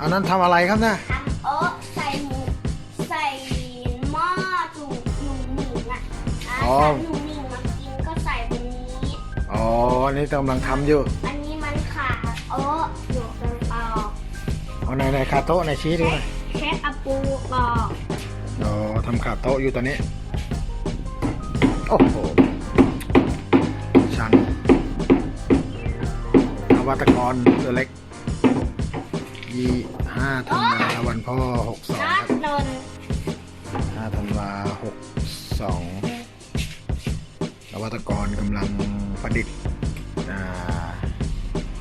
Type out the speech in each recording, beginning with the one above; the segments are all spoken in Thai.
อันนั้นทำอะไรครับเนี่ยทำโอ๊ตใส่หมูใส่หม้อถูกหนุ่มหนิงอะอะอ๋อถ้าหนุ่มหนิงมากินก็ใส่บนนี้ อ๋อนี่กำลังทำอยู่อันนี้มันขาดโอ๊ตอยู่ตรงปอกเอาในในคาโต๊ะในชี้ดูหน่อยเชฟอาปูปอกอ๋อทำขาโต๊ะอยู่ตอนนี้โอ้โหช่างนวัตกรตัวเล็ก ยี่ห้าธันวาวันพ่อหกสองครับนนห้าธันวาหกสองนวัตกรกำลังประดิษฐ์อ่า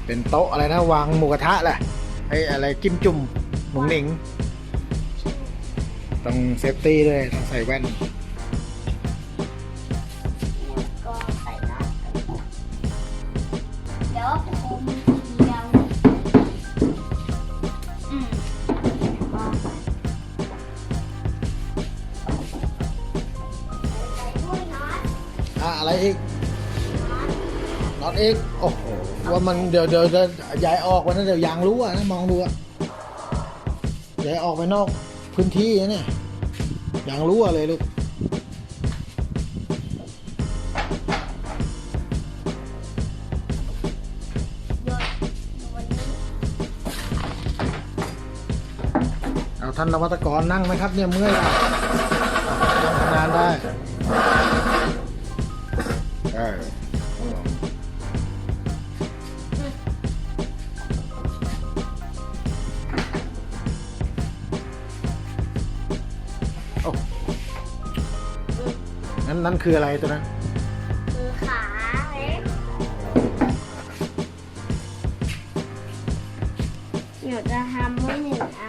เป็นโต๊ะอะไรนะ วางหมูกระทะแหละไอ้อะไรจิ้มจุ่มหนุ่งหนิง ต้องเซฟตี้ด้วย ต้องใส่แว่น อะไรอีกน็อตอีกโอ้โหว่ามันเดี๋ยวเดี๋ยวจะย้ายออกวันนั้นเดี๋ยวยางรู้อะนะมองดูอะย้ายออกไปนอกพื้นที่นะเนี่ยยางรู้อะเลยลูกเอาท่านนวัตกรนั่งไหมครับเนี่ยเมื่อยทำงานได้ เออโอ้นั่นนั่นคืออะไรตัวนั้นคือขาเล็กเดี๋ยวจะทำไว้หนึ่งอัน